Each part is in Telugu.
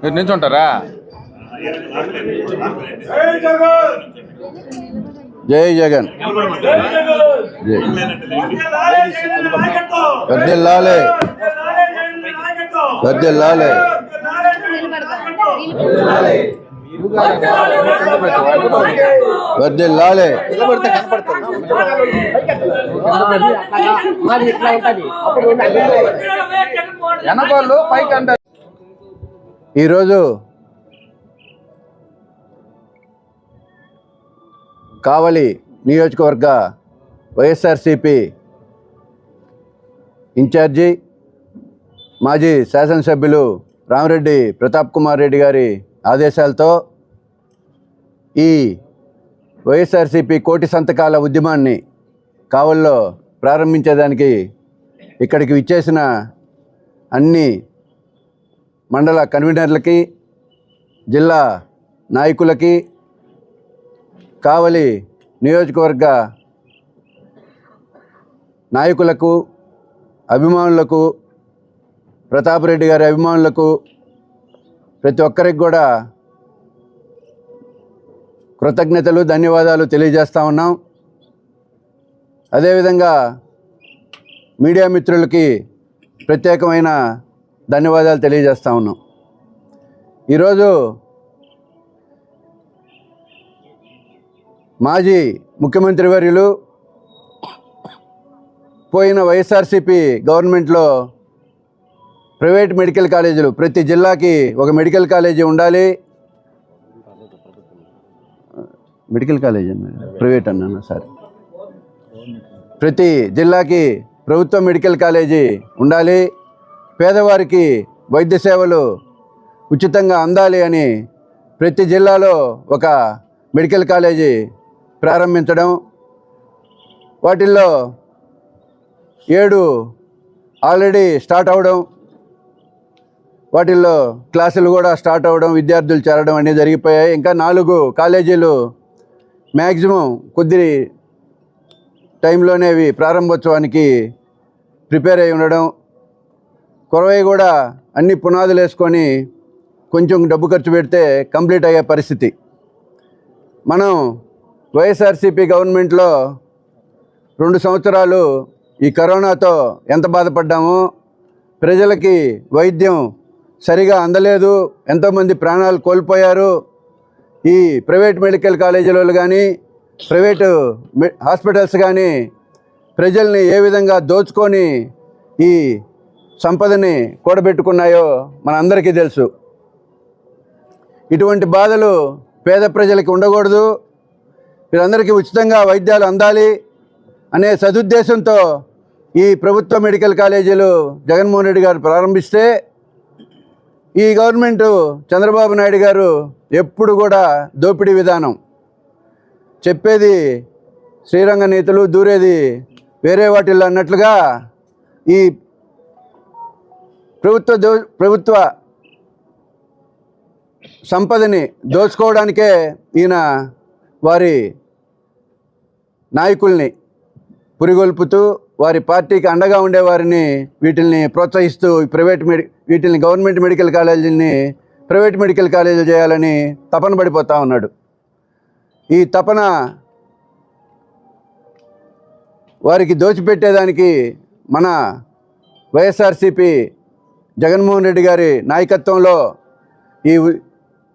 మీరు నించుంటారా జై జగన్. గద్దెల్లాలే గద్దెల్లాలే గద్దెల్లాలే కనపడతారు. వర్ధిల్లాలే పైకి అంటారు ఈరోజు కావలి నియోజకవర్గ వైఎస్ఆర్సిపి ఇన్ఛార్జి మాజీ శాసనసభ్యులు రామరెడ్డి ప్రతాప్ కుమార్ రెడ్డి గారి ఆదేశాలతో ఈ వైఎస్ఆర్సిపి కోటి సంతకాల ఉద్యమాన్ని కావల్లో ప్రారంభించేదానికి ఇక్కడికి విచ్చేసిన అన్ని మండల కన్వీనర్లకి జిల్లా నాయకులకి కావలి నియోజకవర్గ నాయకులకు అభిమానులకు ప్రతాప్ రెడ్డి గారి అభిమానులకు ప్రతి ఒక్కరికి కూడా కృతజ్ఞతలు ధన్యవాదాలు తెలియజేస్తా ఉన్నాం. అదేవిధంగా మీడియా మిత్రులకి ప్రత్యేకమైన ధన్యవాదాలు తెలియజేస్తా ఉన్నాం. ఈరోజు మాజీ ముఖ్యమంత్రి వర్యులు పోయిన వైఎస్ఆర్సిపి గవర్నమెంట్లో ప్రైవేట్ మెడికల్ కాలేజీలు ప్రతి జిల్లాకి ఒక మెడికల్ కాలేజీ ఉండాలి. మెడికల్ కాలేజీ అన్న ప్రైవేట్ అన్నాను సార్. ప్రతి జిల్లాకి ప్రభుత్వ మెడికల్ కాలేజీ ఉండాలి. పేదవారికి వైద్య సేవలు ఉచితంగా అందాలి అని ప్రతి జిల్లాలో ఒక మెడికల్ కాలేజీ ప్రారంభించడం. వాటిల్లో ఏడు ఆల్రెడీ స్టార్ట్ అవడం. వాటిల్లో క్లాసులు కూడా స్టార్ట్ అవ్వడం విద్యార్థులు చేరడం అన్నీ జరిగిపోయాయి. ఇంకా నాలుగు కాలేజీలు మ్యాక్సిమం కొద్ది టైంలోనే అవి ప్రారంభోత్సవానికి ప్రిపేర్ అయి ఉండడం కొరవై కూడా అన్ని పునాదులు వేసుకొని కొంచెం డబ్బు ఖర్చు పెడితే కంప్లీట్ అయ్యే పరిస్థితి. మనం వైఎస్ఆర్సీపీ గవర్నమెంట్లో రెండు సంవత్సరాలు ఈ కరోనాతో ఎంత బాధపడ్డామో ప్రజలకి వైద్యం సరిగా అందలేదు ఎంతోమంది ప్రాణాలు కోల్పోయారు. ఈ ప్రైవేట్ మెడికల్ కాలేజీలలో కానీ ప్రైవేటు హాస్పిటల్స్ కానీ ప్రజల్ని ఏ విధంగా దోచుకొని ఈ సంపదని కూడబెట్టుకున్నాయో మనందరికీ తెలుసు. ఇటువంటి బాధలు పేద ప్రజలకి ఉండకూడదు. వీరందరికీ ఉచితంగా వైద్యాలు అందాలి అనే సదుద్దేశంతో ఈ ప్రభుత్వ మెడికల్ కాలేజీలు జగన్మోహన్ రెడ్డి గారు ప్రారంభిస్తే ఈ గవర్నమెంటు చంద్రబాబు నాయుడు గారు ఎప్పుడు కూడా దోపిడీ విధానం చెప్పేది శ్రీరంగ నీతులు దూరేది వేరే వాటిల్లో అన్నట్లుగా ఈ ప్రభుత్వ దో ప్రభుత్వ సంపదని దోచుకోవడానికే ఈయన వారి నాయకుల్ని పురిగొల్పుతూ వారి పార్టీకి అండగా ఉండేవారిని వీటిల్ని ప్రోత్సహిస్తూ ప్రైవేట్ మెడి వీటిని గవర్నమెంట్ మెడికల్ కాలేజీని ప్రైవేట్ మెడికల్ కాలేజీలు చేయాలని తపన పడిపోతూ ఉన్నాడు. ఈ తపన వారికి దోచిపెట్టేదానికి మన వైఎస్ఆర్సిపి జగన్మోహన్ రెడ్డి గారి నాయకత్వంలో ఈ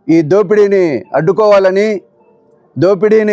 ఈ దోపిడీని అడ్డుకోవాలని దోపిడీని